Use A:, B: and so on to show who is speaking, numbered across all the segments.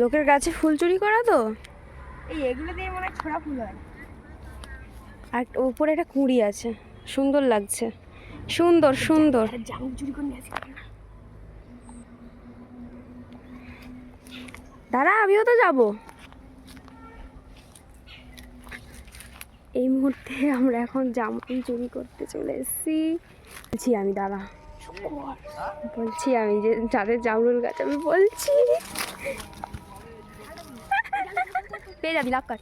A: লোকের গাছে ফুল চুরি করা তো?
B: এই এগুলো দিয়ে মনে হয় ছোড়া ফুল হয়।
A: আর উপরে একটা কুঁড়ি আছে। সুন্দর লাগছে। সুন্দর সুন্দর।
B: জাম চুরি করে নিয়ে
A: দাঁড়া আমিও তো যাব। এই মুহূর্তে আমরা এখন জামরুল চুরি করতে চলে এসেছি। বলছি আমি দাঁড়া। বলছি আমি যে যাদের জামরুল গাছ আমি বলছি। পেয়ে যাবি লাভ কাট।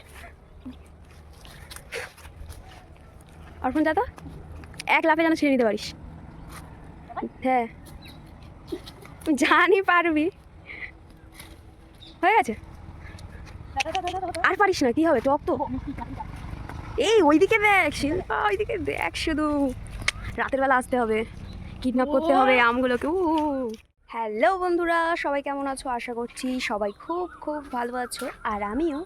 A: অর্পণ যা তো এক লাফে যেন ছেড়ে দিতে পারিস। হ্যাঁ। জানি পারবি। হয়ে গেছে। আর পারিস না কি হবে টপ তো। এই ওইদিকে দেখ শিল্পা ওইদিকে দেখ শুধু। রাতের বেলা আসতে হবে কিডন্যাপ করতে হবে আমগুলোকে উ হ্যালো বন্ধুরা সবাই কেমন আছো? আশা করছি সবাই খুব খুব ভালো আছো। আর আমিও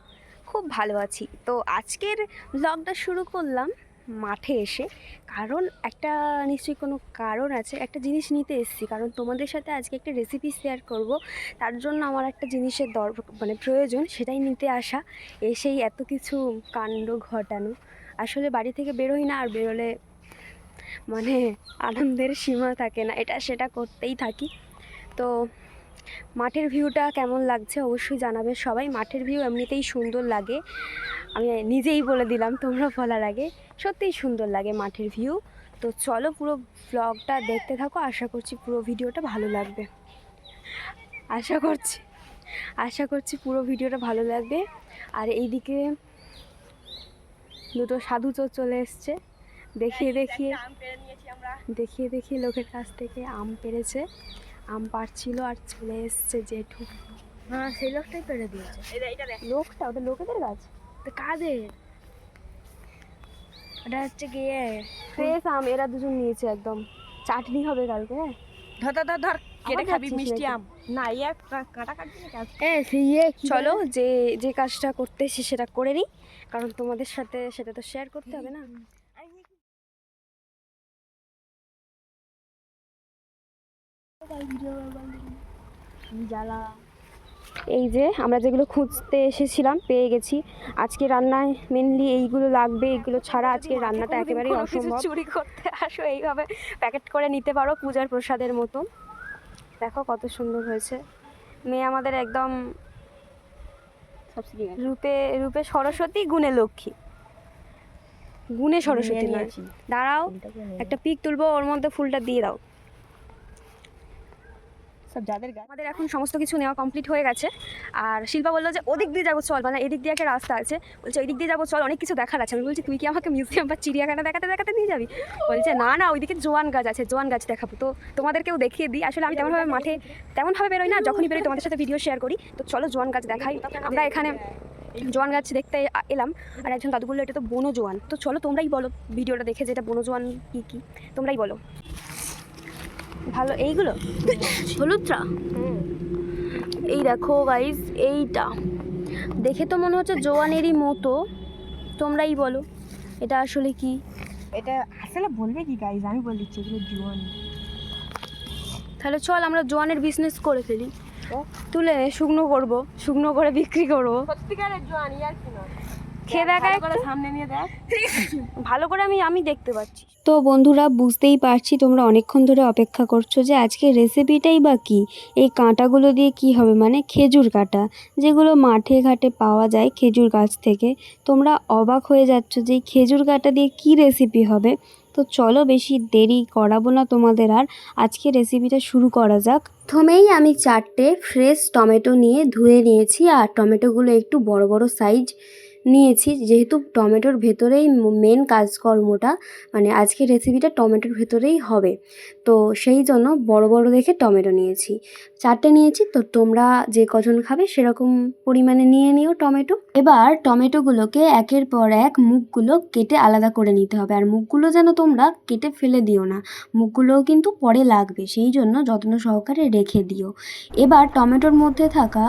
A: খুব ভালো আছি। তো আজকের ব্লগটা শুরু করলাম মাঠে এসে। কারণ একটা নিশ্চয়ই কোনো কারণ আছে, একটা জিনিস নিতে এসেছি। কারণ তোমাদের সাথে আজকে একটা রেসিপি শেয়ার করব। তার জন্য আমার একটা জিনিসের দর মানে প্রয়োজন, সেটাই নিতে আসা। এসেই এত কিছু কাণ্ড ঘটানো। আসলে বাড়ি থেকে বেরোই না, আর বেরোলে মানে আনন্দের সীমা থাকে না। এটা সেটা করতেই থাকি। তো মাঠের ভিউটা কেমন লাগছে অবশ্যই জানাবে। সবাই মাঠের ভিউ এমনিতেই সুন্দর লাগে। আমি নিজেই বলে দিলাম, তোমরা বলার আগে। সত্যিই সুন্দর লাগে মাঠের ভিউ। তো চলো পুরো ব্লগটা দেখতে থাকো, আশা করছি পুরো ভিডিওটা ভালো লাগবে। আশা করছি আশা করছি পুরো ভিডিওটা ভালো লাগবে। আর এইদিকে দুটো সাধু চোর চলে এসছে। দেখিয়ে দেখিয়ে দেখিয়ে দেখিয়ে লোকের কাছ থেকে আম পেরেছে। আম পাড়ছিল আর চলে এসছে জেঠু।
B: হ্যাঁ সেই লোকটাই দিয়েছে।
A: লোকটা ওদের লোকেদের গাছ?
B: তো কাদের? ওটা হচ্ছে গিয়ে
A: ফ্রেশ আম এরা দুজন নিয়েছে একদম। চাটনি হবে কালকে হ্যাঁ?
B: ধর ধর ধর কেটে খাবি মিষ্টি আম। না ইয়ে কাটা কাটবি
A: এ ইয়ে চলো যে যে কাজটা করতে এসে সেটা করে নিই কারণ তোমাদের সাথে সেটা তো শেয়ার করতে হবে না।
B: জ্বালা
A: এই যে আমরা যেগুলো খুঁজতে এসেছিলাম পেয়ে গেছি। আজকে রান্নায় মেনলি এইগুলো লাগবে এইগুলো ছাড়া আজকে রান্নাটা একেবারেই অসম্ভব। চুরি করতে আসো এইভাবে প্যাকেট করে নিতে পারো পূজার প্রসাদের মতো। দেখো কত সুন্দর হয়েছে। মেয়ে আমাদের একদম রূপে রূপে সরস্বতী গুণে লক্ষ্মী। গুণে সরস্বতী নয়। দাঁড়াও একটা পিক তুলবো ওর মধ্যে ফুলটা দিয়ে দাও।
B: সব যাদের
A: আমাদের এখন সমস্ত কিছু নেওয়া কমপ্লিট হয়ে গেছে। আর শিল্পা বলল যে, ওদিক দিয়ে যাব চল। মানে এদিক দিয়ে একটা রাস্তা আছে। বলছে ওই দিক দিয়ে যাব চল, অনেক কিছু দেখার আছে। আমি বলছি, তুই কি আমাকে মিউজিয়াম বা চিড়িয়াখানা দেখাতে দেখাতে নিয়ে যাবি? বলছে, না না, ওইদিকে জোয়ান গাছ আছে, জোয়ান গাছ দেখাবো। তো তোমাদেরকেও দেখিয়ে দিই। আসলে আমি তেমনভাবে মাঠে তেমনভাবে বেরোই না। যখনই বেরোই, তোমাদের সাথে ভিডিও শেয়ার করি। তো চলো জোয়ান গাছ দেখাই। আমরা এখানে জোয়ান গাছ দেখতে এলাম। আর একজন দাদু বলল, এটা তো বনো জোয়ান তো চলো তোমরাই বলো ভিডিওটা দেখে যে এটা বনো জোয়ান কী কী? তোমরাই বলো। ভালো এইগুলো? হলুদটা? এই দেখো গাইজ এইটা। দেখে তো মনে হচ্ছে জোয়ানেরই মতো। তোমরাই বলো এটা আসলে কি?
B: এটা আসলে বলবে কি গাইজ আমি বলে দিচ্ছি এগুলো জীবন
A: তাহলে চল আমরা জোয়ানের বিজনেস করে ফেলি। তুলে শুকনো করব শুকনো করে বিক্রি করব।
B: সত্যিকারের জোয়ান ইয়ার কি নয়?
A: খেয়ে দেখা
B: সামনে নিয়ে দেখ।
A: ভালো করে আমি আমি দেখতে পাচ্ছি।
C: তো বন্ধুরা বুঝতেই পারছি তোমরা অনেকক্ষণ ধরে অপেক্ষা করছ যে আজকে রেসিপিটাই বা কী? এই কাঁটাগুলো দিয়ে কি হবে? মানে খেজুর কাঁটা যেগুলো মাঠে ঘাটে পাওয়া যায় খেজুর গাছ থেকে। তোমরা অবাক হয়ে যাচ্ছ যে এই খেজুর কাঁটা দিয়ে কি রেসিপি হবে। তো চলো বেশি দেরি করাবো না তোমাদের আর। আজকে রেসিপিটা শুরু করা যাক। প্রথমেই আমি চারটে ফ্রেশ টমেটো নিয়ে ধুয়ে নিয়েছি। আর টমেটোগুলো একটু বড় বড় সাইজ নিয়েছি, যেহেতু টমেটোর ভেতরেই মেন কাজকর্মটা মানে আজকে রেসিপিটা টমেটোর ভেতরেই হবে। তো সেই জন্য বড় বড় দেখে টমেটো নিয়েছি। চারটে নিয়েছি, তো তোমরা যে কজন খাবে সেরকম পরিমাণে নিয়ে নিও টমেটো। এবার টমেটোগুলোকে একের পর এক মুখগুলো কেটে আলাদা করে নিতে হবে। আর মুখগুলো যেন তোমরা কেটে ফেলে দিও না, মুখগুলোও কিন্তু পরে লাগবে। সেই জন্য যত্ন সহকারে রেখে দিও। এবার টমেটোর মধ্যে থাকা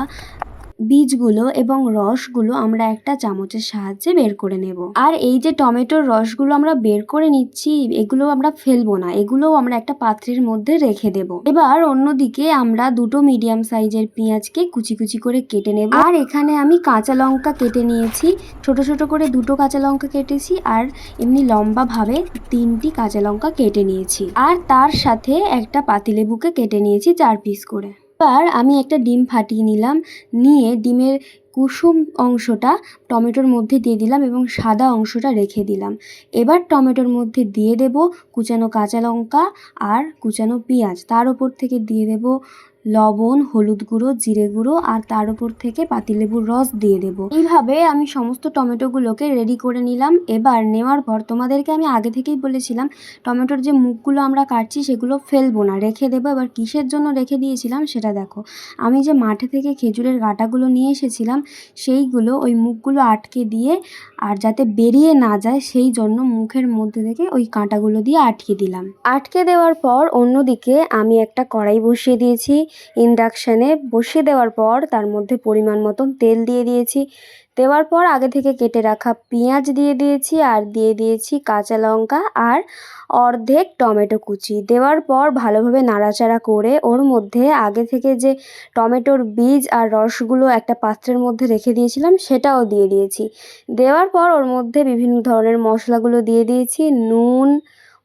A: বীজগুলো এবং রসগুলো আমরা একটা চামচের সাহায্যে বের করে নেব। আর এই যে টমেটোর রসগুলো আমরা বের করে নিচ্ছি এগুলো আমরা ফেলব না, এগুলোও আমরা একটা পাত্রের মধ্যে রেখে দেব। এবার অন্যদিকে আমরা দুটো মিডিয়াম সাইজের পেঁয়াজকে কুচি কুচি করে কেটে নেব। আর এখানে আমি কাঁচা লঙ্কা কেটে নিয়েছি, ছোট ছোট করে দুটো কাঁচা লঙ্কা কেটেছি আর এমনি লম্বাভাবে তিনটি কাঁচা লঙ্কা কেটে নিয়েছি। আর তার সাথে একটা পাতিলেবুকে কেটে নিয়েছি চার পিস করে। এবার আমি একটা ডিম ফাটিয়ে নিলাম, নিয়ে ডিমের কুসুম অংশটা টমেটোর মধ্যে দিয়ে দিলাম এবং সাদা অংশটা রেখে দিলাম। এবার টমেটোর মধ্যে দিয়ে দেব কুচানো কাঁচা লঙ্কা আর কুচানো পেঁয়াজ। তার ওপর থেকে দিয়ে দেব লবণ, হলুদ গুঁড়ো, জিরে গুঁড়ো আর তার উপর থেকে পাতিলেবুর রস দিয়ে দেব। এইভাবে আমি সমস্ত টমেটোগুলোকে রেডি করে নিলাম। এবার নেওয়ার পর তোমাদেরকে আমি আগে থেকেই বলেছিলাম, টমেটোর যে মুখগুলো আমরা কাটছি সেগুলো ফেলব না, রেখে দেবো। এবার কিসের জন্য রেখে দিয়েছিলাম সেটা দেখো। আমি যে মাঠে থেকে খেজুরের গাটাগুলো নিয়ে এসেছিলাম, সেইগুলো ওই মুখগুলো আটকে দিয়ে আর যাতে বেরিয়ে না যায়, সেই জন্য মুখের মধ্যে থেকে ওই কাঁটাগুলো দিয়ে আটকে দিলাম। আটকে দেওয়ার পর অন্যদিকে আমি একটা কড়াই বসিয়ে দিয়েছি। ইন্ডাকশানে বসিয়ে দেওয়ার পর তার মধ্যে পরিমাণ মতন তেল দিয়ে দিয়েছি। দেওয়ার পর আগে থেকে কেটে রাখা পেঁয়াজ দিয়ে দিয়েছি আর দিয়ে দিয়েছি কাঁচা লঙ্কা আর অর্ধেক টমেটো কুচি। দেওয়ার পর ভালোভাবে নাড়াচাড়া করে ওর মধ্যে আগে থেকে যে টমেটোর বীজ আর রসগুলো একটা পাত্রের মধ্যে রেখে দিয়েছিলাম সেটাও দিয়ে দিয়েছি। দেওয়ার পর ওর মধ্যে বিভিন্ন ধরনের মশলাগুলো দিয়ে দিয়েছি, নুন,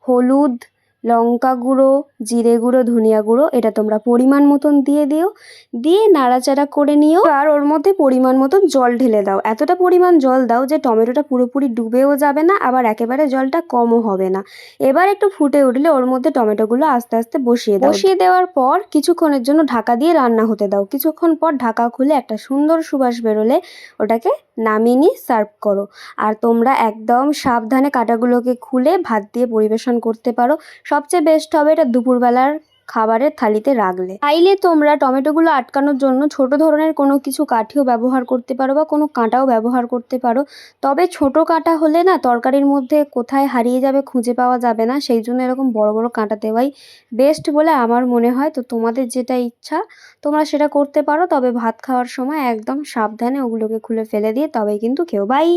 A: হলুদ লঙ্কা গুঁড়ো, জিরে গুঁড়ো, ধনিয়া গুঁড়ো, এটা তোমরা পরিমাণ মতন দিয়ে দিও। দিয়ে নাড়াচাড়া করে নিও। আর ওর মধ্যে পরিমাণ মতন জল ঢেলে দাও। এতটা পরিমাণ জল দাও যে টমেটোটা পুরোপুরি ডুবেও যাবে না, আবার একেবারে জলটা কমও হবে না। এবার একটু ফুটে উঠলে ওর মধ্যে টমেটোগুলো আস্তে আস্তে বসিয়ে দাও। বসিয়ে দেওয়ার পর কিছুক্ষণের জন্য ঢাকা দিয়ে রান্না হতে দাও। কিছুক্ষণ পর ঢাকা খুলে একটা সুন্দর সুবাস বেরোলে ওটাকে নামিয়ে নিয়ে সার্ভ করো। আর তোমরা একদম সাবধানে কাটাগুলোকে খুলে ভাত দিয়ে পরিবেশন করতে পারো। সবচেয়ে বেস্ট হবে এটা দুপুরবেলার খাবারের থালিতে রাখলে। চাইলে তোমরা টমেটোগুলো আটকানোর জন্য ছোট ধরনের কোনো কিছু কাঠিও ব্যবহার করতে পারো বা কোনো কাঁটাও ব্যবহার করতে পারো। তবে ছোট কাঁটা হলে না তরকারির মধ্যে কোথায় হারিয়ে যাবে খুঁজে পাওয়া যাবে না, সেই জন্য এরকম বড় বড় কাঁটা দেওয়াই বেস্ট বলে আমার মনে হয়। তো তোমাদের যেটা ইচ্ছা তোমরা সেটা করতে পারো, তবে ভাত খাওয়ার সময় একদম সাবধানে ওগুলোকে খুলে ফেলে দিয়ে তবেই কিন্তু খেও। বাই